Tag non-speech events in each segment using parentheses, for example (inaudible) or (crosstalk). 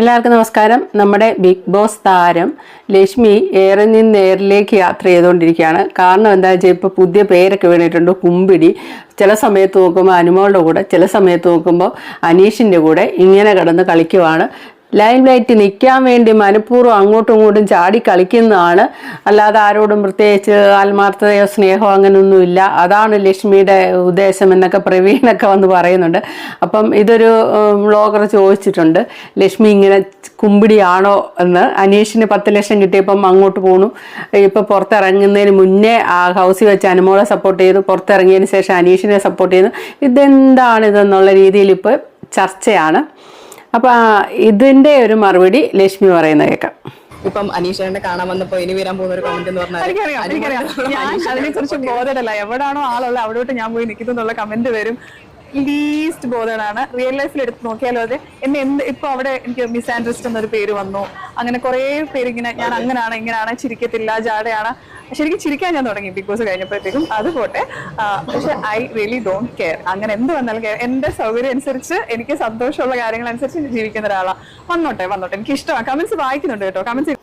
എല്ലാവർക്കും നമസ്കാരം. നമ്മുടെ ബിഗ് ബോസ് താരം ലക്ഷ്മി എയറിൽ നിന്ന് എയറിലേക്ക് യാത്ര ചെയ്തുകൊണ്ടിരിക്കുകയാണ്. കാരണം എന്താ വെച്ചാൽ ഇപ്പോൾ പുതിയ പേരൊക്കെ വീണിട്ടുണ്ട്. കുമ്പിടി. ചില സമയത്ത് നോക്കുമ്പോൾ അനുമോളുടെ കൂടെ ചില സമയത്ത് നോക്കുമ്പോൾ അനീഷിന്റെ കൂടെ ഇങ്ങനെ കിടന്ന് കളിക്കുവാണ്. ലൈം ലൈറ്റ് നിൽക്കാൻ വേണ്ടി മനഃപൂർവം അങ്ങോട്ടും ഇങ്ങോട്ടും ചാടി കളിക്കുന്നതാണ്. അല്ലാതെ ആരോടും പ്രത്യേകിച്ച് ആത്മാർത്ഥതയോ സ്നേഹമോ അങ്ങനെയൊന്നുമില്ല അതാണ് ലക്ഷ്മിയുടെ ഉദ്ദേശം എന്നൊക്കെ പ്രവീണൊക്കെ വന്ന് പറയുന്നുണ്ട്. അപ്പം ഇതൊരു വ്ളോഗർ ചോദിച്ചിട്ടുണ്ട്. ലക്ഷ്മി ഇങ്ങനെ കുമ്പിടിയാണോ എന്ന്. അനീഷിന് പത്ത് ലക്ഷം കിട്ടിയപ്പം അങ്ങോട്ട് പോണു. ഇപ്പം പുറത്തിറങ്ങുന്നതിന് മുന്നേ ആ ഹൗസിൽ വെച്ച് അനുമോളെ സപ്പോർട്ട് ചെയ്തു. പുറത്തിറങ്ങിയതിന് ശേഷം അനീഷിനെ സപ്പോർട്ട് ചെയ്യുന്നു ഇതെന്താണ് ഇതെന്നുള്ള രീതിയിൽ ഇപ്പോൾ ചർച്ചയാണ്. അപ്പൊ ഇതിന്റെ ഒരു മറുപടി ലക്ഷ്മി പറയുന്ന കേൾക്കാം ഇപ്പം അനീഷേനെ കാണാൻ വന്നപ്പോ ഇനി വരാൻ പോകുന്ന ഒരു കമന്റ് എന്ന് പറഞ്ഞാൽ എനിക്കറിയാം എനിക്കറിയാം. ഞാൻ അതിനെ കുറിച്ച് ബോധമല്ല എവിടാണോ ആളുള്ള അവിടോട്ട് ഞാൻ പോയി നിൽക്കുന്നു എന്നുള്ള കമന്റ് വരും. ലീസ്റ്റ് ബോധേഡാണ് റിയൽ ലൈഫിൽ എടുത്ത് നോക്കിയാലോ അതെ? എന്നെ എന്ത് ഇപ്പൊ അവിടെ എനിക്ക് മിസ് ആൻഡ്രിസ്റ്റ് എന്നൊരു പേര് വന്നു. അങ്ങനെ കുറെ പേര് ഇങ്ങനെ ഞാൻ അങ്ങനെയാണ് ഇങ്ങനെയാണ് ചിരിക്കത്തില്ല ജാടയാണ്. ശരിക്കും ചിരിക്കാൻ ഞാൻ തുടങ്ങി ബിഗ് ബോസ് കഴിഞ്ഞപ്പോഴത്തേക്കും. അത് പോട്ടെ. പക്ഷെ ഐ റിയലി ഡോണ്ട് കെയർ അങ്ങനെ എന്ത് വന്നാലും കെയർ എന്റെ സൗകര്യം അനുസരിച്ച് എനിക്ക് സന്തോഷമുള്ള കാര്യങ്ങൾ അനുസരിച്ച് ജീവിക്കുന്ന ഒരാളാണ് വന്നോട്ടെ വന്നോട്ടെ. എനിക്ക് ഇഷ്ടമാണ് കമന്റ്സ് വായിക്കുന്നുണ്ട് കേട്ടോ. കമന്റ്സ്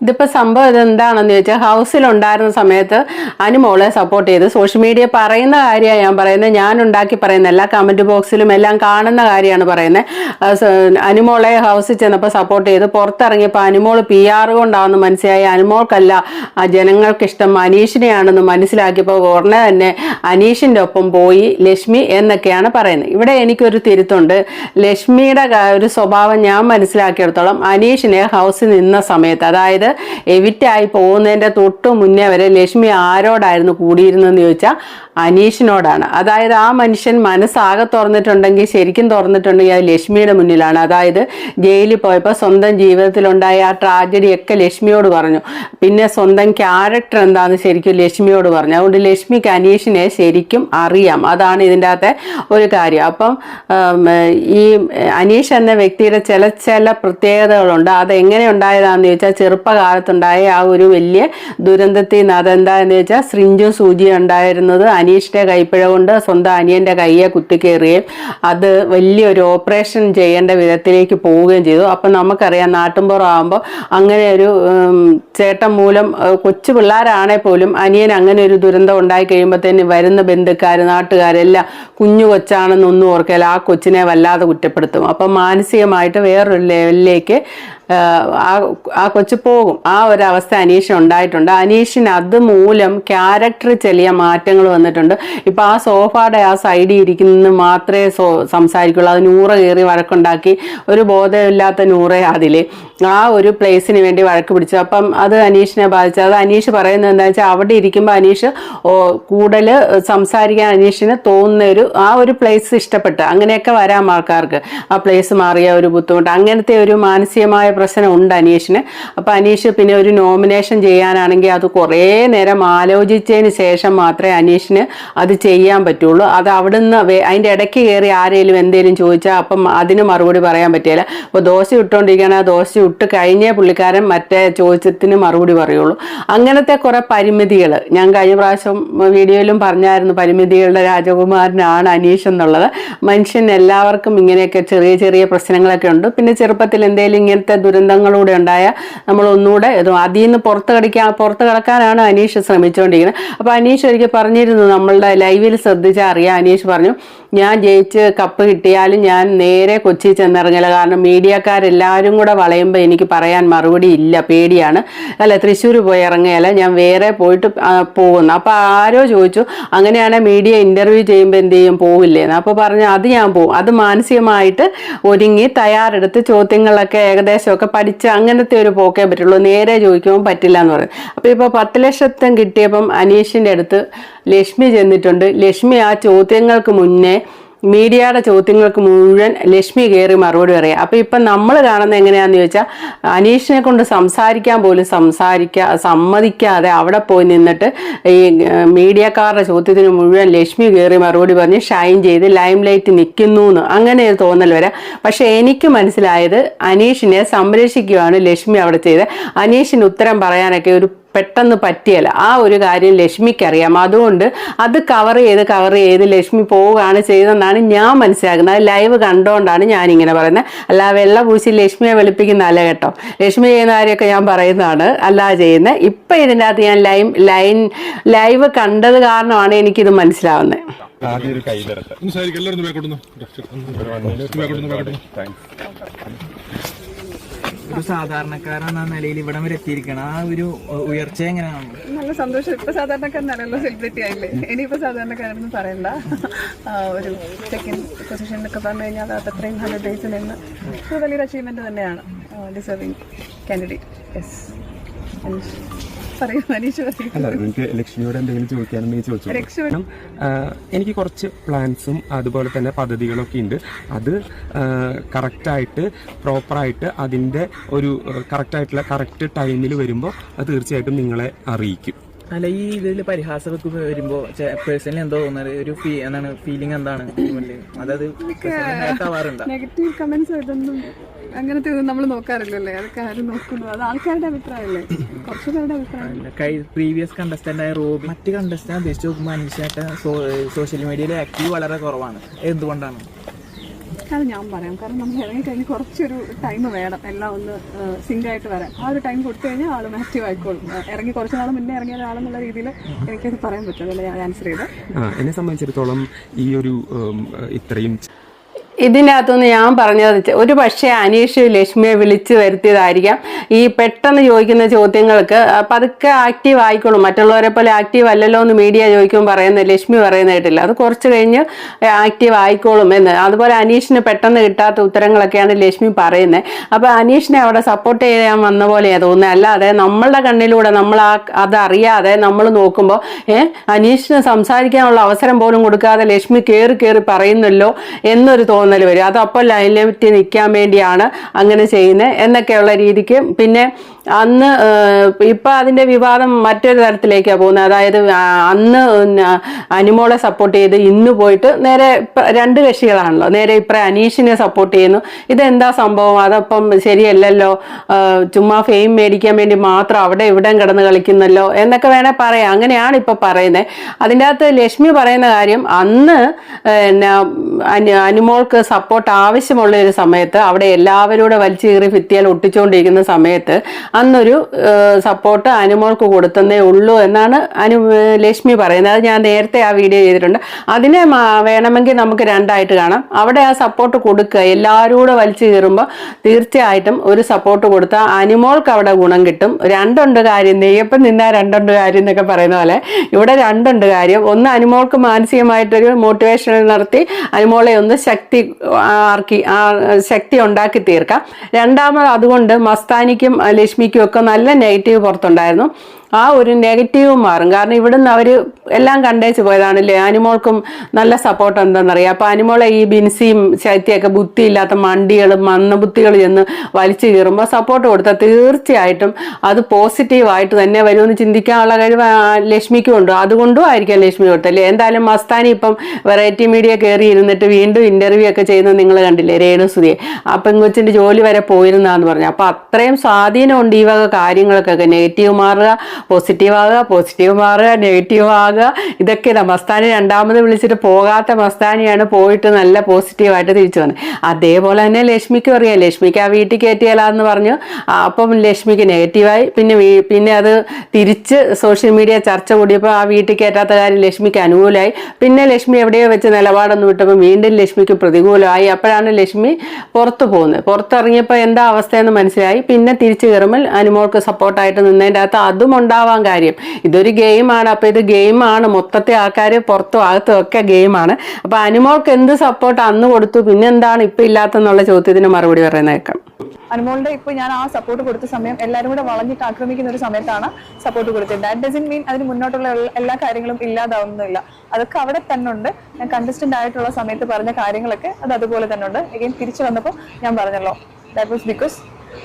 ഇതിപ്പോൾ സംഭവം ഇത് എന്താണെന്ന് ചോദിച്ചാൽ ഹൗസിലുണ്ടായിരുന്ന സമയത്ത് അനുമോളെ സപ്പോർട്ട് ചെയ്ത് സോഷ്യൽ മീഡിയ പറയുന്ന കാര്യമാണ് ഞാൻ പറയുന്നത് ഞാൻ ഉണ്ടാക്കി പറയുന്ന എല്ലാ കമന്റ് ബോക്സിലും എല്ലാം കാണുന്ന കാര്യമാണ് പറയുന്നത് അനുമോളെ ഹൗസിൽ ചെന്നപ്പോൾ സപ്പോർട്ട് ചെയ്ത് പുറത്തിറങ്ങിയപ്പോൾ അനുമോൾ പി ആർ കൊണ്ടാണെന്ന് മനസ്സിലായി. അനുമോൾക്കല്ല ജനങ്ങൾക്കിഷ്ടം അനീഷിനെയാണെന്ന് മനസ്സിലാക്കിയപ്പോൾ ഉടനെ തന്നെ അനീഷിന്റെ ഒപ്പം പോയി ലക്ഷ്മി എന്നൊക്കെയാണ് പറയുന്നത്. ഇവിടെ എനിക്കൊരു തിരുത്തുണ്ട്. ലക്ഷ്മിയുടെ ഒരു സ്വഭാവം ഞാൻ മനസ്സിലാക്കിയെടുത്തോളം അനീഷിനെ ഹൗസിൽ നിന്ന സമയത്ത് അതായത് എവിറ്റായി പോകുന്നതിന്റെ തൊട്ട് മുന്നേ വരെ ലക്ഷ്മി ആരോടായിരുന്നു കൂടിയിരുന്നതെന്ന് ചോദിച്ചാൽ അനീഷിനോടാണ്. അതായത് ആ മനുഷ്യൻ മനസ്സാകെ തുറന്നിട്ടുണ്ടെങ്കിൽ ശരിക്കും തുറന്നിട്ടുണ്ടെങ്കിൽ അത് ലക്ഷ്മിയുടെ മുന്നിലാണ്. അതായത് ജയിലിൽ പോയപ്പോൾ സ്വന്തം ജീവിതത്തിലുണ്ടായ ആ ട്രാജഡിയൊക്കെ ലക്ഷ്മിയോട് പറഞ്ഞു. പിന്നെ സ്വന്തം ക്യാരക്ടർ എന്താണെന്ന് ശരിക്കും ലക്ഷ്മിയോട് പറഞ്ഞു. അതുകൊണ്ട് ലക്ഷ്മിക്ക് അനീഷിനെ ശരിക്കും അറിയാം. അതാണ് ഇതിന്റെ അകത്തെ ഒരു കാര്യം. അപ്പം ഈ അനീഷ് എന്ന വ്യക്തിയുടെ ചില ചില പ്രത്യേകതകളുണ്ട്. അത് എങ്ങനെ ഉണ്ടായതാണെന്ന് ചോദിച്ചാൽ ചെറുപ്പകാലത്തുണ്ടായ ആ ഒരു വലിയ ദുരന്തത്തിൽ നിന്ന് അതെന്താന്ന് വെച്ചാൽ സ്രിഞ്ചും സൂചിയും ഉണ്ടായിരുന്നത് അനീഷിന്റെ കൈപ്പിഴ കൊണ്ട് സ്വന്തം അനിയന്റെ കൈയെ കുത്തിക്കേറുകയും അത് വലിയൊരു ഓപ്പറേഷൻ ചെയ്യേണ്ട വിധത്തിലേക്ക് പോവുകയും ചെയ്തു. അപ്പം നമുക്കറിയാം നാട്ടുമ്പുറമാകുമ്പോൾ അങ്ങനെ ഒരു ചേട്ടൻ മൂലം കൊച്ചു പിള്ളേരാണെ പോലും അനിയൻ അങ്ങനെ ഒരു ദുരന്തം ഉണ്ടായി കഴിയുമ്പോഴത്തേന് വരുന്ന ബന്ധുക്കാർ നാട്ടുകാരെല്ലാം കുഞ്ഞു കൊച്ചാണെന്നൊന്നും ഓർക്കില്ല ആ കൊച്ചിനെ വല്ലാതെ കുറ്റപ്പെടുത്തും. അപ്പം മാനസികമായിട്ട് വേറൊരു ലെവലിലേക്ക് ആ ആ കൊച്ചു പോകും. ആ ഒരു അവസ്ഥ അനീഷിന് ഉണ്ടായിട്ടുണ്ട്. അനീഷിന് അതുമൂലം ക്യാരക്ടർ ചെറിയ മാറ്റങ്ങൾ വന്നിട്ടുണ്ട്. ഇപ്പം ആ സോഫയുടെ ആ സൈഡിൽ ഇരിക്കുന്ന മാത്രമേ സോ സംസാരിക്കുള്ളൂ. അത് നൂറ കയറി വഴക്കുണ്ടാക്കി ഒരു ബോധമില്ലാത്ത നൂറേ അതിൽ ആ ഒരു പ്ലേസിന് വേണ്ടി വഴക്ക് പിടിച്ചു. അപ്പം അത് അനീഷിനെ ബാധിച്ചു അത് അനീഷ് പറയുന്നത് എന്താ വെച്ചാൽ അവിടെ ഇരിക്കുമ്പോൾ അനീഷ് കൂടുതൽ സംസാരിക്കാൻ അനീഷിന് തോന്നുന്ന ഒരു ആ ഒരു പ്ലേസ് ഇഷ്ടപ്പെട്ട്. അങ്ങനെയൊക്കെ വരാം ആൾക്കാർക്ക്. ആ പ്ലേസ് മാറിയ ഒരു ബുദ്ധിമുട്ട്. അങ്ങനത്തെ ഒരു മാനസികമായ പ്രശ്നം ഉണ്ട് അനീഷിന്. അപ്പോൾ അനീഷ് പിന്നെ ഒരു നോമിനേഷൻ ചെയ്യാനാണെങ്കിൽ അത് കുറേ നേരം ആലോചിച്ചതിന് ശേഷം മാത്രമേ അനീഷിന് അത് ചെയ്യാൻ പറ്റുള്ളൂ. അത് അവിടുന്ന് അതിന്റെ ഇടയ്ക്ക് കയറി ആരെങ്കിലും എന്തെങ്കിലും ചോദിച്ചാൽ അപ്പം അതിന് മറുപടി പറയാൻ പറ്റില്ല. അപ്പോൾ ദോശ ഇട്ടുകൊണ്ടിരിക്കുകയാണ്. ആ ദോശ ഇട്ട് കഴിഞ്ഞേ പുള്ളിക്കാരൻ മറ്റേ ചോദിച്ചതിന് മറുപടി പറയുള്ളൂ. അങ്ങനത്തെ കുറേ പരിമിതികൾ. ഞാൻ കഴിഞ്ഞ പ്രാവശ്യം വീഡിയോയിലും പറഞ്ഞായിരുന്നു പരിമിതികളുടെ രാജകുമാരനാണ് അനീഷ് എന്നുള്ളത്. മനുഷ്യൻ എല്ലാവർക്കും ഇങ്ങനെയൊക്കെ ചെറിയ ചെറിയ പ്രശ്നങ്ങളൊക്കെ ഉണ്ട്. പിന്നെ ചെറുപ്പത്തിൽ എന്തെങ്കിലും ഇങ്ങനത്തെ ദുരന്തങ്ങളൂടെ ഉണ്ടായ നമ്മൾ ഒന്നുകൂടെ അതിൽ നിന്ന് പുറത്ത് കടിക്കാൻ പുറത്ത് കിടക്കാനാണ് അനീഷ് ശ്രമിച്ചുകൊണ്ടിരിക്കുന്നത് അപ്പോൾ അനീഷ് ഒരിക്കൽ പറഞ്ഞിരുന്നു നമ്മളുടെ ലൈവിൽ ശ്രദ്ധിച്ചാൽ അറിയാം. അനീഷ് പറഞ്ഞു ഞാൻ ജയിച്ച് കപ്പ് കിട്ടിയാലും ഞാൻ നേരെ കൊച്ചി ചെന്നിറങ്ങില്ല. കാരണം മീഡിയക്കാരെല്ലാവരും കൂടെ വളയുമ്പോൾ എനിക്ക് പറയാൻ മറുപടി ഇല്ല. പേടിയാണ്. അല്ല തൃശ്ശൂർ പോയി ഇറങ്ങിയാൽ ഞാൻ വേറെ പോയിട്ട് പോകുന്നു. അപ്പോൾ ആരോ ചോദിച്ചു അങ്ങനെയാണെങ്കിൽ മീഡിയ ഇന്റർവ്യൂ ചെയ്യുമ്പോൾ എന്ത് ചെയ്യും? പോകില്ലേന്ന് അപ്പോൾ പറഞ്ഞു അത് ഞാൻ പോകും അത് മാനസികമായിട്ട് ഒരുങ്ങി തയ്യാറെടുത്ത് ചോദ്യങ്ങളൊക്കെ ഏകദേശമൊക്കെ പഠിച്ച അങ്ങനത്തെ ഒരു പോക്കേ പറ്റുള്ളൂ. നേരെ ചോദിക്കുമ്പോൾ പറ്റില്ല എന്ന് പറയും. അപ്പോൾ ഇപ്പോൾ പത്ത് ലക്ഷത്തം കിട്ടിയപ്പം അനീഷിന്റെ അടുത്ത് ലക്ഷ്മി ചെന്നിട്ടുണ്ട്. ലക്ഷ്മി ആ ചോദ്യങ്ങൾക്ക് മുന്നേ മീഡിയയുടെ ചോദ്യങ്ങൾക്ക് മുഴുവൻ ലക്ഷ്മി കയറി മറുപടി പറയാം. അപ്പോൾ ഇപ്പം നമ്മൾ കാണുന്നത് എങ്ങനെയാണെന്ന് ചോദിച്ചാൽ അനീഷിനെ കൊണ്ട് സംസാരിക്കാൻ പോലും സംസാരിക്കാ സമ്മതിക്കാതെ അവിടെ പോയി നിന്നിട്ട് ഈ മീഡിയക്കാരുടെ ചോദ്യത്തിന് മുഴുവൻ ലക്ഷ്മി കയറി മറുപടി പറഞ്ഞ് ഷൈൻ ചെയ്ത് ലൈം ലൈറ്റ് നിൽക്കുന്നു എന്ന് അങ്ങനെ ഒരു തോന്നൽ വരാം. പക്ഷേ എനിക്ക് മനസ്സിലായത് അനീഷിനെ സംരക്ഷിക്കുകയാണ് ലക്ഷ്മി അവിടെ ചെയ്ത് അനീഷിന് ഉത്തരം പറയാനൊക്കെ ഒരു പെട്ടെന്ന് പറ്റിയല്ല. ആ ഒരു കാര്യം ലക്ഷ്മിക്കറിയാം. അതുകൊണ്ട് അത് കവർ ചെയ്ത് കവർ ചെയ്ത് ലക്ഷ്മി പോവുകയാണ് ചെയ്തതെന്നാണ് ഞാൻ മനസ്സിലാക്കുന്നത്. അത് ലൈവ് കണ്ടുകൊണ്ടാണ് ഞാനിങ്ങനെ പറയുന്നത്. അല്ല വെള്ള പൂശി ലക്ഷ്മിയെ വെളുപ്പിക്കുന്നതല്ല കേട്ടോ. ലക്ഷ്മി ചെയ്യുന്ന കാര്യമൊക്കെ ഞാൻ പറയുന്നതാണ്. അല്ലാതെ ചെയ്യുന്നത്. ഇപ്പം ഇതിന്റെ അകത്ത് ഞാൻ ലൈൻ ലൈൻ ലൈവ് കണ്ടത് കാരണമാണ് എനിക്കിത് മനസ്സിലാവുന്നത്. ആദ്യം ഒരു കൈ എല്ലാവരും ഒരു സാധാരണക്കാരെന്ന നിലയിൽ ഇവിടം വരെ എത്തിയിരിക്കണം ആ ഒരു ഉയർച്ച എങ്ങനെയാണ്? നല്ല സന്തോഷം. ഇപ്പൊ സാധാരണക്കാരനാണല്ലോ സെലിബ്രിറ്റി ആയില്ലേ? ഇനിയിപ്പോ സാധാരണക്കാരെന്ന് പറയണ്ട. ഒരു സെക്കൻഡ് പൊസിഷൻ എന്നൊക്കെ പറഞ്ഞു കഴിഞ്ഞാൽ അത് അത്രയും നല്ല ഡേയ്സിൽ നിന്ന് വലിയൊരു അച്ചീവ്മെന്റ് തന്നെയാണ് ഡിസേർവിംഗ് കാൻഡിഡേറ്റ് യെസ് അല്ല നിങ്ങൾക്ക് ലക്ഷ്മിയോട് എന്തെങ്കിലും ചോദിക്കാനുണ്ടെങ്കിൽ ചോദിച്ചു എനിക്ക് കുറച്ച് പ്ലാൻസും അതുപോലെ തന്നെ പദ്ധതികളൊക്കെ ഉണ്ട്. അത് കറക്റ്റായിട്ട് പ്രോപ്പറായിട്ട് അതിന്റെ ഒരു കറക്റ്റായിട്ടുള്ള കറക്റ്റ് ടൈമിൽ വരുമ്പോൾ അത് തീർച്ചയായിട്ടും നിങ്ങളെ അറിയിക്കും. അല്ല ഈ ഇതിൽ പരിഹാസമൊക്കെ വരുമ്പോ പേഴ്സണലി എന്തോ തോന്നുന്നത്? ഒരു ഫീ എന്താണ് ഫീലിംഗ് എന്താണ്? അതായത് നെഗറ്റീവ് കമന്റ്സ് അങ്ങനത്തെ ഒന്നും നമ്മൾ നോക്കാറില്ലല്ലേ? അതൊക്കെ ആരും നോക്കുന്നു? അത് ആൾക്കാരുടെ അഭിപ്രായമല്ലേ? കുറച്ച് പേരുടെ അഭിപ്രായം പ്രീവിയസ് കണ്ടസ്റ്റന്റ് ആയ റോബി മറ്റ് കണ്ടസ്റ്റന്റ് അപേക്ഷിച്ച് നോക്കുമ്പോൾ അനീഷായിട്ട് സോഷ്യൽ മീഡിയയിൽ ആക്റ്റീവ് വളരെ കുറവാണ്. എന്തുകൊണ്ടാണ്? അത് ഞാൻ പറയാം. കാരണം നമ്മൾ ഇറങ്ങി കഴിഞ്ഞ് കുറച്ചൊരു ടൈം വേണം. എല്ലാം ഒന്ന് സിങ്ക് ആയിട്ട് വരാൻ. ആ ഒരു ടൈം കൊടുത്തു കഴിഞ്ഞാൽ ആളും ആക്റ്റീവ് ആയിക്കോളും. ഇറങ്ങി കുറച്ച് നാൾ മുന്നേ ഇറങ്ങിയ ഒരാളെന്നുള്ള രീതിയിൽ എനിക്കത് പറയാൻ പറ്റും അതല്ല ഞാൻ ആൻസർ ചെയ്ത്. എന്നെ സംബന്ധിച്ചിടത്തോളം ഈ ഒരു ഇത്രയും ഇതിന്റെ അകത്തുനിന്ന് ഞാൻ പറഞ്ഞത് ഒരു പക്ഷേ അനീഷ് ലക്ഷ്മിയെ വിളിച്ചു വരുത്തിയതായിരിക്കാം. ഈ പെട്ടെന്ന് ചോദിക്കുന്ന ചോദ്യങ്ങൾക്ക് പതുക്കെ ആക്റ്റീവ് ആയിക്കോളും. മറ്റുള്ളവരെ പോലെ ആക്റ്റീവ് അല്ലല്ലോ എന്ന് മീഡിയ ചോദിക്കുമ്പോൾ പറയുന്നത് ലക്ഷ്മി പറയുന്നതായിട്ടില്ല. അത് കുറച്ച് കഴിഞ്ഞ് ആക്റ്റീവ് ആയിക്കോളും എന്ന്. അതുപോലെ അനീഷിന് പെട്ടെന്ന് കിട്ടാത്ത ഉത്തരങ്ങളൊക്കെയാണ് ലക്ഷ്മി പറയുന്നത് അപ്പോൾ അനീഷിനെ അവിടെ സപ്പോർട്ട് ചെയ്യാൻ വന്ന പോലെയാണ് തോന്നുന്നത് അല്ലാതെ നമ്മളുടെ കണ്ണിലൂടെ നമ്മൾ ആ അതറിയാതെ നമ്മൾ നോക്കുമ്പോൾ ഏഹ് അനീഷിന് സംസാരിക്കാനുള്ള അവസരം പോലും കൊടുക്കാതെ ലക്ഷ്മി കയറി കയറി പറയുന്നല്ലോ എന്നൊരു തോന്നൽ വരും. അത് അപ്പോൾ ലൈനിലെറ്റി നിൽക്കാൻ വേണ്ടിയാണ് അങ്ങനെ ചെയ്യുന്നത് എന്നൊക്കെയുള്ള രീതിക്ക് പിന്നെ അന്ന് ഇപ്പം അതിന്റെ വിവാദം മറ്റൊരു തരത്തിലേക്കാണ് പോകുന്നത്. അതായത് അന്ന് അനുമോളെ സപ്പോർട്ട് ചെയ്ത് ഇന്ന് പോയിട്ട് നേരെ രണ്ട് കക്ഷികളാണല്ലോ. നേരെ ഇപ്പം അനീഷിനെ സപ്പോർട്ട് ചെയ്യുന്നു. ഇതെന്താ സംഭവം? അതപ്പം ശരിയല്ലല്ലോ. ചുമ്മാ ഫെയിം മേടിക്കാൻ വേണ്ടി മാത്രം അവിടെ ഇവിടെയും കിടന്ന് കളിക്കുന്നല്ലോ എന്നൊക്കെ വേണേൽ പറയാം. അങ്ങനെയാണ് ഇപ്പം പറയുന്നത്. അതിന്റെ അകത്ത് ലക്ഷ്മി പറയുന്ന കാര്യം അന്ന് പിന്നെ അനുമോൾക്ക് സപ്പോർട്ട് ആവശ്യമുള്ള ഒരു സമയത്ത് അവിടെ എല്ലാവരോടും വലിച്ചു കീറി ഭിത്തിയാൽ ഒട്ടിച്ചുകൊണ്ടിരിക്കുന്ന സമയത്ത് അന്നൊരു സപ്പോർട്ട് അനുമോൾക്ക് കൊടുത്തതേ ഉള്ളൂ എന്നാണ് അനു ലക്ഷ്മി പറയുന്നത്. അത് ഞാൻ നേരത്തെ ആ വീഡിയോ ചെയ്തിട്ടുണ്ട്. അതിനെ വേണമെങ്കിൽ നമുക്ക് രണ്ടായിട്ട് കാണാം. അവിടെ ആ സപ്പോർട്ട് കൊടുക്കുക. എല്ലാവരും കൂടെ വലിച്ചു കീറുമ്പോൾ തീർച്ചയായിട്ടും ഒരു സപ്പോർട്ട് കൊടുത്താൽ അനുമോൾക്ക് അവിടെ ഗുണം കിട്ടും. രണ്ടുണ്ട് കാര്യം നെയ്യപ്പം നിന്നാ രണ്ടുണ്ട് കാര്യം എന്നൊക്കെ പറയുന്ന പോലെ ഇവിടെ രണ്ടുണ്ട് കാര്യം. ഒന്ന് അനുമോൾക്ക് മാനസികമായിട്ടൊരു മോട്ടിവേഷൻ നടത്തി അനുമോളെ ഒന്ന് ശക്തി ആർക്കി ആ, ശക്തി ഉണ്ടാക്കി തീർക്കാം. രണ്ടാമത് അതുകൊണ്ട് മസ്താനിക്കും ലക്ഷ്മിക്കും ഒക്കെ നല്ല നെഗറ്റീവ് പുറത്തുണ്ടായിരുന്നു. ആ ഒരു നെഗറ്റീവ് മാറും. കാരണം ഇവിടുന്ന് അവർ എല്ലാം കണ്ടേച്ച് പോയതാണല്ലേ? അനുമോൾക്കും നല്ല സപ്പോർട്ട് എന്താണെന്നറിയാം അപ്പോൾ അനുമോളെ ഈ ബിൻസിയും ശൈത്യമൊക്കെ ബുദ്ധിയില്ലാത്ത മണ്ടികളും മന്ദബുദ്ധികൾ ചെന്ന് വലിച്ചു കീറുമ്പോൾ സപ്പോർട്ട് കൊടുത്താൽ തീർച്ചയായിട്ടും അത് പോസിറ്റീവായിട്ട് തന്നെ വരുമെന്ന് ചിന്തിക്കാനുള്ള കഴിവ് ലക്ഷ്മിക്കും ഉണ്ട്. അതുകൊണ്ടും ആയിരിക്കാം ലക്ഷ്മി കൊടുത്തല്ലേ എന്തായാലും മസ്താനി ഇപ്പം വെറൈറ്റി മീഡിയ കയറി ഇരുന്നിട്ട് വീണ്ടും ഇന്റർവ്യൂ ഒക്കെ ചെയ്യുന്നത് നിങ്ങൾ കണ്ടില്ലേ? രേണുസുതിയെ. ആ പെങ്കൊച്ചിന്റെ ജോലി വരെ പോയിരുന്നാന്ന് പറഞ്ഞു. അപ്പോൾ അത്രയും സ്വാധീനമുണ്ട് ഈ വക കാര്യങ്ങൾക്കൊക്കെ. നെഗറ്റീവ് മാറുക പോസിറ്റീവ് ആകുക പോസിറ്റീവ് മാറുക നെഗറ്റീവ് ആകുക ഇതൊക്കെ ഇതാ മസ്താനി രണ്ടാമത് വിളിച്ചിട്ട് പോകാത്ത മസ്താനിയാണ് പോയിട്ട് നല്ല പോസിറ്റീവായിട്ട് തിരിച്ചു വന്നത് അതേപോലെ തന്നെ ലക്ഷ്മിക്കും അറിയാം ലക്ഷ്മിക്ക് ആ വീട്ടിൽ കയറ്റിയാലാന്ന് പറഞ്ഞു. അപ്പം ലക്ഷ്മിക്ക് നെഗറ്റീവായി പിന്നെ പിന്നെ അത് തിരിച്ച് സോഷ്യൽ മീഡിയ ചർച്ച കൂടിയപ്പോൾ ആ വീട്ടിൽ കയറ്റാത്ത കാര്യം ലക്ഷ്മിക്ക് അനുകൂലമായി. പിന്നെ ലക്ഷ്മി എവിടെയോ വെച്ച് നിലപാടൊന്നും വിട്ടപ്പോൾ വീണ്ടും ലക്ഷ്മിക്ക് പ്രതികൂലമായി. അപ്പോഴാണ് ലക്ഷ്മി പുറത്തു പോകുന്നത്. പുറത്തിറങ്ങിയപ്പോൾ എന്താ അവസ്ഥയെന്ന് മനസ്സിലായി. പിന്നെ തിരിച്ചു കയറുമ്പോൾ അനുമോൾക്ക് സപ്പോർട്ടായിട്ട് നിന്നതിന്റെ അകത്ത് അതും ഉണ്ടാവാൻ കാര്യം. ഇതൊരു ഗെയിമാണ്. അപ്പോൾ ഇത് ഗെയിമാണ്. മൊത്തത്തെ ആൾക്കാർ പുറത്തും അകത്തും ഒക്കെ ഗെയിമാണ്. അപ്പോൾ അനുമോൾക്ക് എന്ത് സപ്പോർട്ട് അന്ന് കൊടുത്തു? പിന്നെ എന്താണ് ഇപ്പം ഇല്ലാത്തെന്നുള്ള ചോദ്യത്തിന് മറുപടി പറയുന്നേക്കാം അനുമോളുടെ ഇപ്പൊ ഞാൻ ആ സപ്പോർട്ട് കൊടുത്ത സമയം എല്ലാവരും കൂടെ വളഞ്ഞിട്ട് ആക്രമിക്കുന്ന ഒരു സമയത്താണ് സപ്പോർട്ട് കൊടുത്തത്. ദാറ്റ് ഡസൻ മീൻ അതിന് മുന്നോട്ടുള്ള എല്ലാ കാര്യങ്ങളും ഇല്ലാതാവുന്നില്ല അതൊക്കെ അവിടെ തന്നെ ഉണ്ട്. ഞാൻ കണ്ടസ്റ്റന്റ് ആയിട്ടുള്ള സമയത്ത് പറഞ്ഞ കാര്യങ്ങളൊക്കെ അത് അതുപോലെ തന്നെ ഉണ്ട്. എഗെയിൻ തിരിച്ചു വന്നപ്പോൾ ഞാൻ പറഞ്ഞല്ലോ. ദാറ്റ് വാസ് ബിക്കോസ്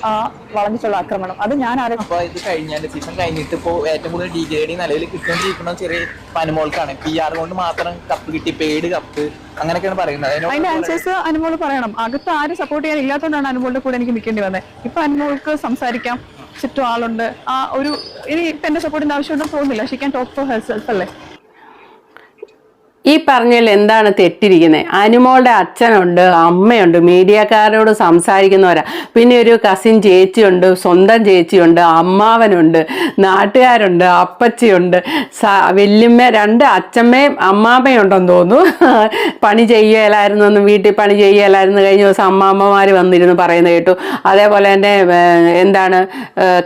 ആ വളഞ്ഞിട്ടുള്ള ആക്രമണം. അത് ഞാൻ ആരും ഇത് കഴിഞ്ഞാൽ സീസൺ കഴിഞ്ഞിട്ട് ഇപ്പോ ഏറ്റവും കൂടുതൽ ഡിഗ്രേഡ് നിലവിൽ കിട്ടുകൊണ്ടിരിക്കുന്ന ചെറിയ പനമോൾക്കാണ് പി ആർ കൊണ്ട് മാത്രം കപ്പ് കിട്ടി പെയ്ഡ് കപ്പ് അങ്ങനെയൊക്കെയാണ് പറയുന്നത്. അതിന്റെ ആൻസേഴ്സ് അനുമോൾ പറയണം. അകത്ത് ആരും സപ്പോർട്ട് ചെയ്യാൻ ഇല്ലാത്തതുകൊണ്ടാണ് അനുമോളുടെ കൂടെ എനിക്ക് നിൽക്കേണ്ടി വന്നത് ഇപ്പൊ അനുമോൾക്ക് സംസാരിക്കാം. ചുറ്റും ആളുണ്ട്. ആ ഒരു ഇനി ഇപ്പൊ എന്റെ സപ്പോർട്ടിന്റെ ആവശ്യമൊന്നും തോന്നുന്നില്ല. She can talk for herself അല്ലേ? ഈ പറഞ്ഞതിൽ എന്താണ് തെറ്റിരിക്കുന്നത്? അനുമോളുടെ അച്ഛനുണ്ട് അമ്മയുണ്ട് മീഡിയക്കാരോട് സംസാരിക്കുന്നവരാ. പിന്നെ ഒരു കസിൻ ചേച്ചിയുണ്ട് സ്വന്തം ചേച്ചിയുണ്ട് അമ്മാവനുണ്ട് നാട്ടുകാരുണ്ട് അപ്പച്ചിയുണ്ട് വല്യമ്മ രണ്ട് അച്ഛമ്മയും അമ്മാമ്മയും ഉണ്ടെന്ന് തോന്നുന്നു. (laughs) പണി ചെയ്യലായിരുന്നു എന്ന് വീട്ടിൽ പണി ചെയ്യലായിരുന്നു. കഴിഞ്ഞ ദിവസം അമ്മാമ്മമാർ വന്നിരുന്നു പറയുന്നത് കേട്ടു. അതേപോലെ തന്നെ എന്താണ്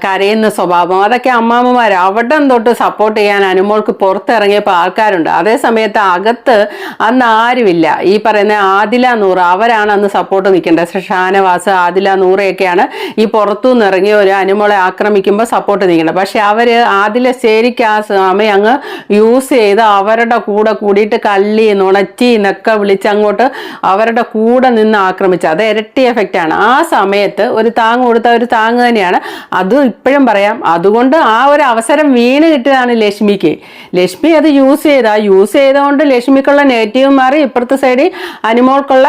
കരയുന്ന സ്വഭാവം. അതൊക്കെ അമ്മാമ്മമാർ അവിടെ തൊട്ട് സപ്പോർട്ട് ചെയ്യാൻ അനുമോൾക്ക് പുറത്തിറങ്ങിയപ്പോൾ ആൾക്കാരുണ്ട്. അതേ സമയത്ത് അകത്ത് അന്ന് ആരുമില്ല. ഈ പറയുന്ന ആദില നൂറ് അവരാണ് അന്ന് സപ്പോർട്ട് നിൽക്കേണ്ടത്. ഷാനവാസ് ആദില നൂറയൊക്കെയാണ് ഈ പുറത്തു നിന്നിറങ്ങി ഒരു അനുമോളെ ആക്രമിക്കുമ്പോൾ സപ്പോർട്ട് നിൽക്കേണ്ടത്. പക്ഷെ അവർ ആദില ശരിക്ക് ആ സമയം അങ്ങ് യൂസ് ചെയ്ത് അവരുടെ കൂടെ കൂടിയിട്ട് കല്ലി നുണച്ചി എന്നൊക്കെ വിളിച്ച് അങ്ങോട്ട് അവരുടെ കൂടെ നിന്ന് ആക്രമിച്ചു അത് ഇരട്ടി എഫക്റ്റ് ആണ്. ആ സമയത്ത് ഒരു താങ് കൊടുത്ത ഒരു താങ് തന്നെയാണ്. അത് ഇപ്പോഴും പറയാം. അതുകൊണ്ട് ആ ഒരു അവസരം വീണ് കിട്ടിയതാണ് ലക്ഷ്മിക്ക്. ലക്ഷ്മി അത് യൂസ് ചെയ്ത്. യൂസ് ചെയ്തുകൊണ്ട് ലക്ഷ്മിക്കുള്ള നെഗറ്റീവ് മാറി ഇപ്പുറത്തെ സൈഡിൽ അനിമോൾക്കുള്ള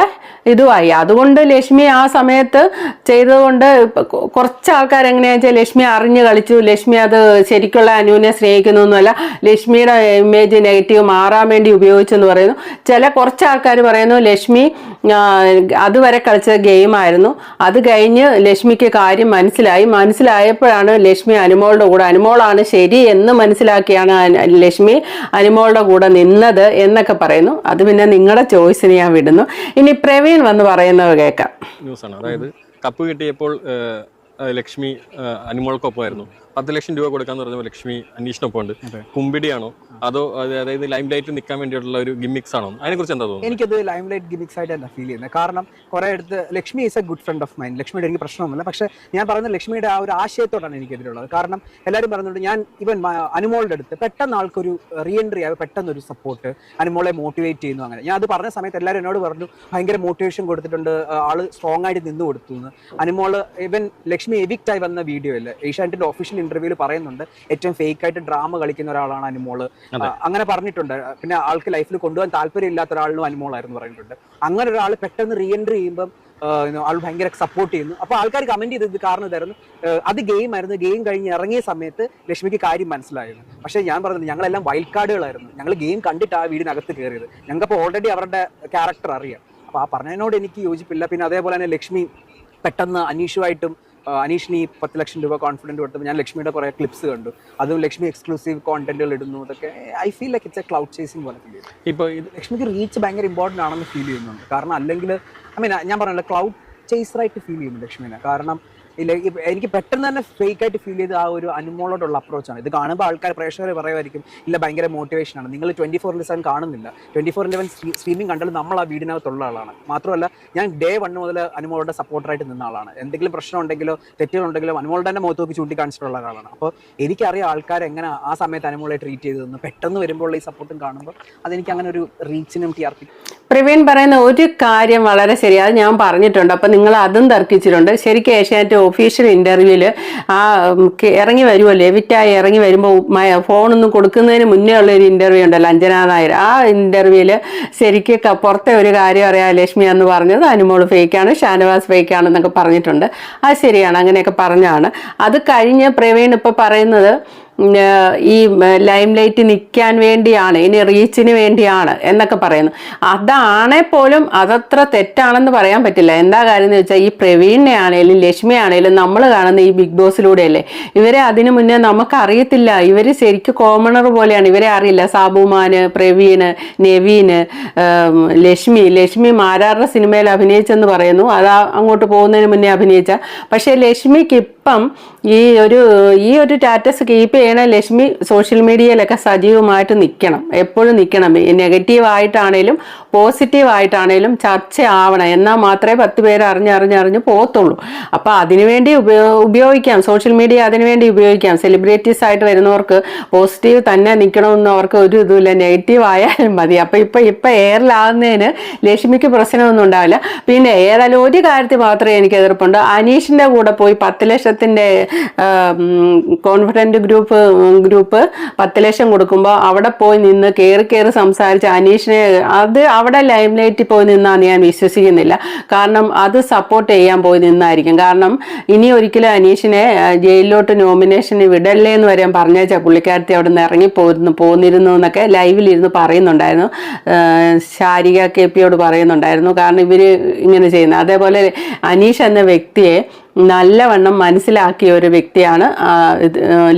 ഇതുമായി. അതുകൊണ്ട് ലക്ഷ്മി ആ സമയത്ത് ചെയ്തതുകൊണ്ട് കുറച്ച് ആൾക്കാർ എങ്ങനെയാണെന്ന് വെച്ചാൽ ലക്ഷ്മി അറിഞ്ഞു കളിച്ചു. ലക്ഷ്മി അത് ശരിക്കുള്ള അനുവിനെ സ്നേഹിക്കുന്നൊന്നുമല്ല ലക്ഷ്മിയുടെ ഇമേജ് നെഗറ്റീവ് മാറാൻ വേണ്ടി ഉപയോഗിച്ചു എന്ന് പറയുന്നു. ചില കുറച്ച് ആൾക്കാർ പറയുന്നു ലക്ഷ്മി അതുവരെ കളിച്ച ഗെയിമായിരുന്നു അത് കഴിഞ്ഞ് ലക്ഷ്മിക്ക് കാര്യം മനസ്സിലായി. മനസ്സിലായപ്പോഴാണ് ലക്ഷ്മി അനുമോളുടെ കൂടെ അനുമോളാണ് ശരി എന്ന് മനസ്സിലാക്കിയാണ് ലക്ഷ്മി അനുമോളുടെ കൂടെ നിന്നത് എന്നൊക്കെ പറയുന്നു. അത് പിന്നെ നിങ്ങളുടെ ചോയ്സിന് ഞാൻ വിടുന്നു. ഇനി പ്രവീൺ വന്ന് പറയുന്നത് കേൾക്കാം. ന്യൂസാണ്. അതായത് കപ്പ് കിട്ടിയപ്പോൾ ലക്ഷ്മി അനുമോൾക്കൊപ്പമായിരുന്നു. പത്ത് ലക്ഷം രൂപ കൊടുക്കാന്ന് പറഞ്ഞപ്പോൾ ലക്ഷ്മി അന്വേഷണൊപ്പം ഉണ്ട്. കുമ്പിടിയാണോ? അതോ അതായത് ലൈം ലൈറ്റ് നിൽക്കാൻ വേണ്ടിയിട്ടുള്ള ഒരു ഗിമിക്സ് ആണോ? അതിനെ കുറിച്ച് എന്താ തോന്നുന്നത്? എനിക്കത് ലൈം ലൈറ്റ് ഗിമിക്സ് ആയിട്ട് തന്നെ ഫീൽ ചെയ്യുന്നത്. കാരണം കുറെ അടുത്ത് Lakshmi is a good friend of mine ലക്ഷ്മിയുടെ എനിക്ക് പ്രശ്നമൊന്നുമില്ല. പക്ഷേ ഞാൻ പറയുന്നത് ലക്ഷ്മിയുടെ ആ ഒരു ആശയത്തോടാണ് എനിക്കെതിരുള്ളത്. കാരണം എല്ലാവരും പറഞ്ഞുകൊണ്ട് ഞാൻ ഇവൻ അനുമോളുടെ അടുത്ത് പെട്ടെന്ന് ആൾക്കൊരു റീ എൻട്രി ആവും പെട്ടെന്ന് ഒരു സപ്പോർട്ട് അനുമോളെ മോട്ടിവേറ്റ് ചെയ്യുന്നു അങ്ങനെ. ഞാൻ അത് പറഞ്ഞ സമയത്ത് എല്ലാവരും എന്നോട് പറഞ്ഞു ഭയങ്കര മോട്ടിവേഷൻ കൊടുത്തിട്ടുണ്ട്. ആൾ സ്ട്രോങ് ആയിട്ട് നിന്ന് കൊടുത്തു എന്ന്. അനുമോൾ ഇവൻ ലക്ഷ്മി എവിക്റ്റ് ആയി വന്ന വീഡിയോ അല്ലേ ഏഷ്യാനെറ്റിന്റെ ഒഫീഷ്യൽ ഇന്റർവ്യൂവിൽ പറയുന്നുണ്ട്. ഏറ്റവും ഫേക്ക് ആയിട്ട് ഡ്രാമ കളിക്കുന്ന ഒരാളാണ് അനുമോൾ. അങ്ങനെ പറഞ്ഞിട്ടുണ്ട്. പിന്നെ ആൾക്ക് ലൈഫിൽ കൊണ്ടുപോകാൻ താല്പര്യം ഇല്ലാത്ത ഒരാളിനും അനുമോളായിരുന്നു പറഞ്ഞിട്ടുണ്ട്. അങ്ങനെ ഒരാൾ പെട്ടെന്ന് റീ എൻട്രി ചെയ്യുമ്പം ആൾ ഭയങ്കര സപ്പോർട്ട് ചെയ്യുന്നു. അപ്പോൾ ആൾക്കാർ കമന്റ് ചെയ്തത് കാരണം ഇതായിരുന്നു അത് ഗെയിം ആയിരുന്നു. ഗെയിം കഴിഞ്ഞ് ഇറങ്ങിയ സമയത്ത് ലക്ഷ്മിക്ക് കാര്യം മനസ്സിലായിരുന്നു. പക്ഷെ ഞാൻ പറഞ്ഞത് ഞങ്ങളെല്ലാം വൈൽഡ് കാർഡുകളായിരുന്നു ഞങ്ങൾ ഗെയിം കണ്ടിട്ട് ആ വീടിനകത്ത് കയറിയത് ഞങ്ങൾക്കപ്പോൾ ഓൾറെഡി അവരുടെ ക്യാരക്ടർ അറിയാം. അപ്പോൾ ആ പറഞ്ഞതിനോട് എനിക്ക് യോജിപ്പില്ല. പിന്നെ അതേപോലെ തന്നെ ലക്ഷ്മി പെട്ടെന്ന് അനീഷുമായിട്ടും അനീഷിന് ഈ പത്ത് ലക്ഷം രൂപ കോൺഫിഡന്റ് കൊടുത്തപ്പോൾ ഞാൻ ലക്ഷ്മിയുടെ കുറേ ക്ലിപ്സ് കണ്ടു. അതും ലക്ഷ്മി എക്സ്ക്ലൂസീവ് കോണ്ടന്റുകൾ ഇടുന്നു. അതൊക്കെ I feel like it's a cloud chasing പോലെ ഫീൽ ഇപ്പോൾ ഇത് ലക്ഷ്മിക്ക് റീച്ച് ഭയങ്കര ഇമ്പോർട്ടന്റ് ആണെന്ന് ഫീൽ ചെയ്യുന്നുണ്ട്. കാരണം അല്ലെങ്കിൽ ഐ മീൻ ഞാൻ പറഞ്ഞല്ലോ ക്ലൗഡ് ചേസറായിട്ട് ഫീൽ ചെയ്യുന്നു ലക്ഷ്മിനെ. കാരണം ഇല്ല എനിക്ക് പെട്ടെന്ന് തന്നെ ഫേക്ക് ആയിട്ട് ഫീൽ ചെയ്ത് ആ ഒരു അനുമോളോടുള്ള അപ്രോച്ചാണ് ഇത് കാണുമ്പോൾ ആൾക്കാർ പ്രേക്ഷകർ പറയുമായിരിക്കും ഇല്ല ഭയങ്കര മോട്ടിവേഷനാണ് നിങ്ങൾ ട്വന്റി ഫോർ സെവൻ കാണുന്നില്ല. ട്വന്റി ഫോർ ഇന്റു സ്ട്രീമിംഗ് കണ്ടാലും നമ്മൾ ആ വീടിനകത്തുള്ള ആളാണ്. മാത്രമല്ല ഞാൻ ഡേ വൺ മുതൽ അനുമോളുടെ സപ്പോർട്ടറായിട്ട് നിന്ന ആളാണ്. എന്തെങ്കിലും പ്രശ്നം ഉണ്ടെങ്കിലോ തെറ്റുകളുണ്ടെങ്കിലോ അനുമോളുടെ തന്നെ മുഖത്ത് നോക്കി ചൂണ്ടിക്കാണിച്ചിട്ടുള്ള ഒരാളാണ്. അപ്പോൾ എനിക്കറിയാം ആൾക്കാർ എങ്ങനെ ആ സമയത്ത് അനുമോളെ ട്രീറ്റ് ചെയ്തതെന്ന്. പെട്ടെന്ന് വരുമ്പോൾ ഈ സപ്പോർട്ടും കാണുമ്പോൾ അതെനിക്ക് അങ്ങനെ ഒരു റീച്ചിനും ടി പ്രവീൺ പറയുന്ന ഒരു കാര്യം വളരെ ശരിയാണ് ഞാൻ പറഞ്ഞിട്ടുണ്ട്. അപ്പം നിങ്ങൾ അതും തർക്കിച്ചിട്ടുണ്ട്. ശരിക്കും ഏഷ്യാനെറ്റ് ഒഫീഷ്യൽ ഇന്റർവ്യൂവിൽ ആ ഇറങ്ങി വരുമല്ലോ ലെവിറ്റായി ഇറങ്ങി വരുമ്പോൾ ഫോണൊന്നും കൊടുക്കുന്നതിന് മുന്നേ ഉള്ള ഒരു ഇന്റർവ്യൂ ഉണ്ടല്ലോ അഞ്ജന നായർ. ആ ഇന്റർവ്യൂവിൽ ശരിക്കും പുറത്തെ ഒരു കാര്യം അറിയാം ലക്ഷ്മി എന്ന് പറഞ്ഞത് അനുമോൾ ഫേക്കാണ് ഷാനവാസ് ഫേക്കാണെന്നൊക്കെ പറഞ്ഞിട്ടുണ്ട്. അത് ശരിയാണ് അങ്ങനെയൊക്കെ പറഞ്ഞാണ് അത് കഴിഞ്ഞ് പ്രവീൺ ഇപ്പോൾ പറയുന്നത് ഈ ലൈം ലൈറ്റ് നിൽക്കാൻ വേണ്ടിയാണ് ഇനി റീച്ചിന് വേണ്ടിയാണ് എന്നൊക്കെ പറയുന്നു. അതാണേ പോലും അതത്ര തെറ്റാണെന്ന് പറയാൻ പറ്റില്ല. എന്താ കാര്യം എന്ന് വെച്ചാൽ ഈ പ്രവീണിനെ ആണേലും ലക്ഷ്മി ആണേലും നമ്മൾ കാണുന്ന ഈ ബിഗ് ബോസിലൂടെയല്ലേ? ഇവരെ അതിനു മുന്നേ നമുക്ക് അറിയത്തില്ല ഇവർ ശരിക്കും കോമണർ പോലെയാണ്. ഇവരെ അറിയില്ല. സാബുമാന് പ്രവീണ് നെവീന് ലക്ഷ്മി. ലക്ഷ്മി മാരാറുടെ സിനിമയിൽ അഭിനയിച്ചെന്ന് പറയുന്നു. അതാ അങ്ങോട്ട് പോകുന്നതിന് മുന്നേ അഭിനയിച്ച. പക്ഷേ ലക്ഷ്മിക്ക് ഇപ്പം ഈ ഒരു ഈ ഒരു സ്റ്റാറ്റസ് കീപ്പ് ചെയ്യണ ലക്ഷ്മി സോഷ്യൽ മീഡിയയിലൊക്കെ സജീവമായിട്ട് നിൽക്കണം എപ്പോഴും നിൽക്കണം നെഗറ്റീവ് ആയിട്ടാണേലും പോസിറ്റീവ് ആയിട്ടാണേലും ചർച്ച ആവണം. എന്നാൽ മാത്രമേ പത്ത് പേര് അറിഞ്ഞറിഞ്ഞറിഞ്ഞ് പോകത്തുള്ളൂ. അപ്പോൾ അതിനുവേണ്ടി ഉപയോ ഉപയോഗിക്കാം. സോഷ്യൽ മീഡിയ അതിനുവേണ്ടി ഉപയോഗിക്കാം. സെലിബ്രിറ്റീസ് ആയിട്ട് വരുന്നവർക്ക് പോസിറ്റീവ് തന്നെ നിൽക്കണമെന്ന് അവർക്ക് ഒരു ഇതുമില്ല. നെഗറ്റീവ് ആയാലും മതി. അപ്പോൾ ഇപ്പം ഇപ്പം എയറിലാകുന്നതിന് ലക്ഷ്മിക്ക് പ്രശ്നമൊന്നും ഉണ്ടാവില്ല. പിന്നെ ഏതായാലും ഒരു കാര്യത്തിൽ മാത്രമേ എനിക്ക് എതിർപ്പുണ്ട് അനീഷിന്റെ കൂടെ പോയി പത്ത് ലക്ഷത്തിന്റെ കോൺഫിഡന്റ് ഗ്രൂപ്പ് ഗ്രൂപ്പ് പത്ത് ലക്ഷം കൊടുക്കുമ്പോൾ അവിടെ പോയി നിന്ന് കയറി കയറി സംസാരിച്ച് അനീഷിനെ അത് അവിടെ ലൈം ലൈറ്റിൽ പോയി നിന്നാന്ന് ഞാൻ വിശ്വസിക്കുന്നില്ല. കാരണം അത് സപ്പോർട്ട് ചെയ്യാൻ പോയി നിന്നായിരിക്കും. കാരണം ഇനി ഒരിക്കലും അനീഷിനെ ജയിലിലോട്ട് നോമിനേഷന് വിടല്ലേ എന്ന് വരെ പറഞ്ഞേച്ചാ പുള്ളിക്കാരത്തി അവിടെ നിന്ന് ഇറങ്ങി പോയിരുന്നു പോന്നിരുന്നു എന്നൊക്കെ ലൈവിലിരുന്ന് പറയുന്നുണ്ടായിരുന്നു. ശാരിക കെ പിയോട് പറയുന്നുണ്ടായിരുന്നു. കാരണം ഇവർ ഇങ്ങനെ ചെയ്യുന്നത്. അതേപോലെ അനീഷ് എന്ന വ്യക്തിയെ നല്ലവണ്ണം മനസ്സിലാക്കിയ ഒരു വ്യക്തിയാണ്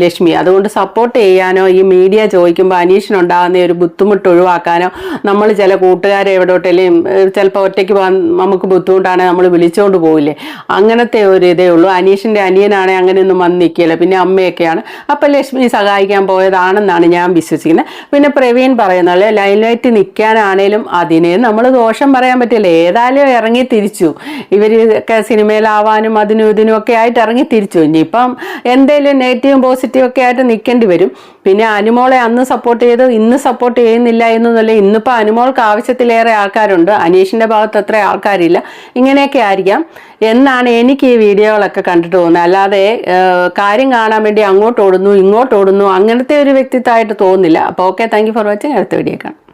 ലക്ഷ്മി. അതുകൊണ്ട് സപ്പോർട്ട് ചെയ്യാനോ ഈ മീഡിയ ചോദിക്കുമ്പോൾ അനീഷിനുണ്ടാകുന്ന ഒരു ബുദ്ധിമുട്ട് ഒഴിവാക്കാനോ നമ്മൾ ചില കൂട്ടുകാരെ എവിടോട്ടെങ്കിലും ചിലപ്പോൾ ഒറ്റയ്ക്ക് പോകാൻ നമുക്ക് ബുദ്ധിമുട്ടാണ് നമ്മൾ വിളിച്ചുകൊണ്ട് പോവില്ലേ? അങ്ങനത്തെ ഒരു ഇതേ ഉള്ളൂ. അനീഷിന്റെ അനിയനാണെങ്കിൽ അങ്ങനെയൊന്നും വന്ന് നിൽക്കില്ല. പിന്നെ അമ്മയൊക്കെയാണ്. അപ്പം ലക്ഷ്മി സഹായിക്കാൻ പോയതാണെന്നാണ് ഞാൻ വിശ്വസിക്കുന്നത്. പിന്നെ പ്രവീൺ പറയുന്നത് ലൈറ്റ് നിൽക്കാനാണേലും അതിനെ നമ്മൾ ദോഷം പറയാൻ പറ്റില്ല. ഏതായാലും ഇറങ്ങി തിരിച്ചു. ഇവർ സിനിമയിലാവാനും അതിനും ഇതിനും ഒക്കെ ആയിട്ട് ഇറങ്ങി തിരിച്ചു. ഇനിയിപ്പം എന്തേലും നെഗറ്റീവും പോസിറ്റീവും ഒക്കെ ആയിട്ട് നിൽക്കേണ്ടി വരും. പിന്നെ അനുമോളെ അന്ന് സപ്പോർട്ട് ചെയ്ത് ഇന്ന് സപ്പോർട്ട് ചെയ്യുന്നില്ല എന്നൊന്നുമല്ല ഇന്നിപ്പോൾ അനുമോൾക്ക് ആവശ്യത്തിലേറെ ആൾക്കാരുണ്ട്. അനീഷിന്റെ ഭാഗത്ത് അത്ര ആൾക്കാരില്ല. ഇങ്ങനെയൊക്കെ ആയിരിക്കാം. എന്നാണ് എനിക്ക് ഈ വീഡിയോകളൊക്കെ കണ്ടിട്ട് തോന്നുന്നത്. അല്ലാതെ കാര്യം കാണാൻ വേണ്ടി അങ്ങോട്ട് ഓടുന്നു ഇങ്ങോട്ട് ഓടുന്നു അങ്ങനത്തെ ഒരു വ്യക്തിത്വമായിട്ട് തോന്നുന്നില്ല. അപ്പോൾ ഓക്കെ താങ്ക് ഫോർ വാച്ചിങ് അടുത്ത വീഡിയോ കാണാം.